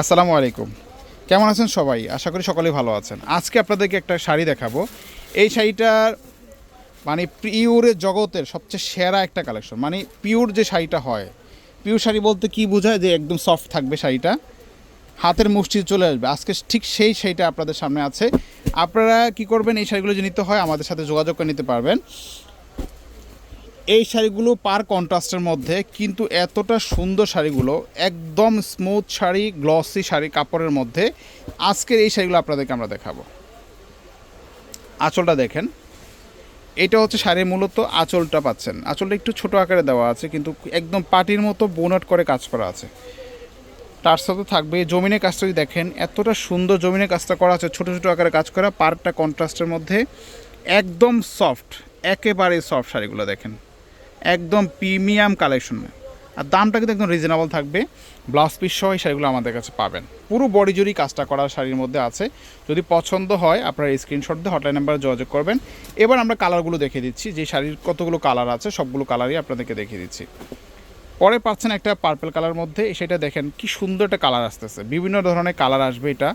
আসসালামু আলাইকুম। কেমন আছেন সবাই? আশা করি সকলেই ভালো আছেন। আজকে আপনাদেরকে একটা শাড়ি দেখাবো। এই শাড়িটার মানে পিওরের জগতের সবচেয়ে সেরা একটা কালেকশন। মানে পিওর যে শাড়িটা হয়, পিওর শাড়ি বলতে কি বোঝায়? যে একদম সফট থাকবে শাড়িটা। হাতের মুষ্টি চলে আসবে। আজকে ঠিক সেই শাড়িটা আপনাদের সামনে আছে। আপনারা কি করবেন? এই শাড়িগুলো যে নিতে হয়, আমাদের সাথে যোগাযোগ করে নিতে পারবেন। এই শাড়িগুলো পার কন্ট্রাস্টের মধ্যে, কিন্তু এতটা সুন্দর শাড়িগুলো, একদম স্মুথ শাড়ি গ্লসি শাড়ি কাপড়ের মধ্যে, আজকের এই শাড়িগুলো আপনাদেরকে আমরা দেখাবো। আঁচলটা দেখেন। এটা হচ্ছে শাড়ির মূলত আঁচলটা পাচ্ছেন। আঁচলটা একটু ছোট আকারে দেওয়া আছে, কিন্তু একদম পাটির মতো বোনাট করে কাজ করা আছে। তার সাথে থাকবে জমিনের কাজটা যদি দেখেন, এতটা সুন্দর জমিনের কাজটা করা আছে, ছোটো ছোটো আকারে কাজ করা পার্টটা কন্ট্রাস্টের মধ্যে, একদম সফট একেবারে সফট শাড়িগুলো দেখেন। একদম প্রিমিয়াম কালেকশন আর দামটা কিন্তু একদম রিজনেবল থাকবে। ব্লাউজ পিস সহ এই শাড়িগুলো আমাদের কাছে পাবেন। পুরো বডি জুড়ি কাজটা করা শাড়ির মধ্যে আছে। যদি পছন্দ হয়, আপনারা স্ক্রিনশট দিয়ে হটলাইন নাম্বারে যোগাযোগ করবেন। এবার আমরা কালারগুলো দেখিয়ে দিচ্ছি। যে শাড়ির কতগুলো কালার আছে, সবগুলো কালারই আপনাদেরকে দেখিয়ে দিচ্ছি। পরে পাচ্ছেন একটা পার্পল কালার মধ্যে। সেটা দেখেন কি সুন্দর একটা কালার আসতেছে। বিভিন্ন ধরনের কালার আসবে এটা।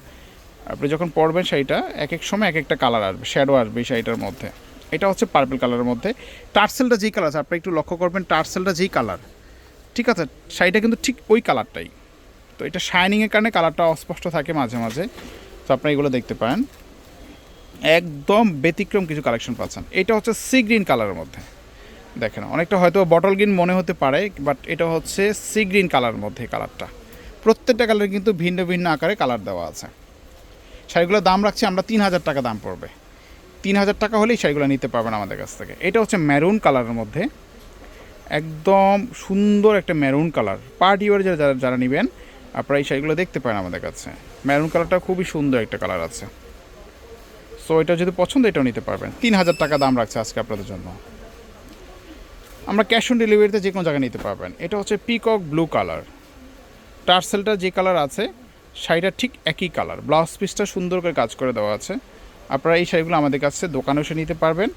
আপনি যখন পরবেন শাড়িটা, এক এক সময় এক একটা কালার আসবে শ্যাডো আসবে এই শাড়িটার মধ্যে। এটা হচ্ছে পার্পল কালারের মধ্যে। টার্সেলটা যেই কালার আছে আপনি একটু লক্ষ্য করবেন টার্সেলটা যেই কালার ঠিক আছে? শাড়িটা কিন্তু ঠিক ওই কালারটাই তো এটা শাইনিংয়ের কারণে কালারটা অস্পষ্ট থাকে মাঝে মাঝে। তো আপনি এগুলো দেখতে পারেন। একদম ব্যতিক্রম কিছু কালেকশন পাচ্ছেন। এটা হচ্ছে সি গ্রিন কালারের মধ্যে। দেখেন, অনেকটা হয়তো বটল গ্রিন মনে হতে পারে বাট এটা হচ্ছে সি গ্রিন কালারের মধ্যে কালারটা প্রত্যেকটা কালারে কিন্তু ভিন্ন ভিন্ন আকারে কালার দেওয়া আছে। শাড়িগুলোর দাম রাখছি আমরা তিন হাজার টাকা দাম পড়বে। তিন হাজার টাকা হলেই শাড়িগুলো নিতে পারবেন আমাদের কাছ থেকে। এটা হচ্ছে ম্যারুন কালারের মধ্যে। একদম সুন্দর একটা ম্যারুন কালার পার্টি ওয়ার যারা যারা নেবেন, আপনারা এই শাড়িগুলো দেখতে পারেন আমাদের কাছে। ম্যারুন কালারটা খুবই সুন্দর একটা কালার আছে। সো এটা যদি পছন্দ, এটাও নিতে পারবেন। তিন হাজার টাকা দাম রাখছে আজকে আপনাদের জন্য। আমরা ক্যাশ অন ডেলিভারিতে যে কোনো জায়গায় নিতে পারবেন। এটা হচ্ছে পিকক ব্লু কালার টার্সেলটা যে কালার আছে, শাড়িটা ঠিক একই কালার ব্লাউজ পিসটা সুন্দর করে কাজ করে দেওয়া আছে। আপনারা এই শাড়িগুলো আমাদের কাছে দোকানে এসে নিতে পারবেন,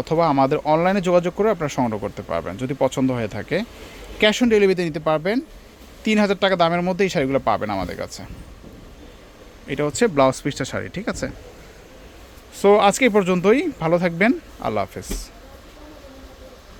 অথবা আমাদের অনলাইনে যোগাযোগ করে আপনারা সংগ্রহ করতে পারবেন, যদি পছন্দ হয়ে থাকে। ক্যাশ অন ডেলিভারিতে নিতে পারবেন, তিন হাজার টাকা দামের মধ্যে এই শাড়িগুলো পাবেন আমাদের কাছে। এটা হচ্ছে ব্লাউজ পিসটা শাড়ি, ঠিক আছে? সো আজকে এই পর্যন্তই, ভালো থাকবেন, আল্লাহ হাফেজ।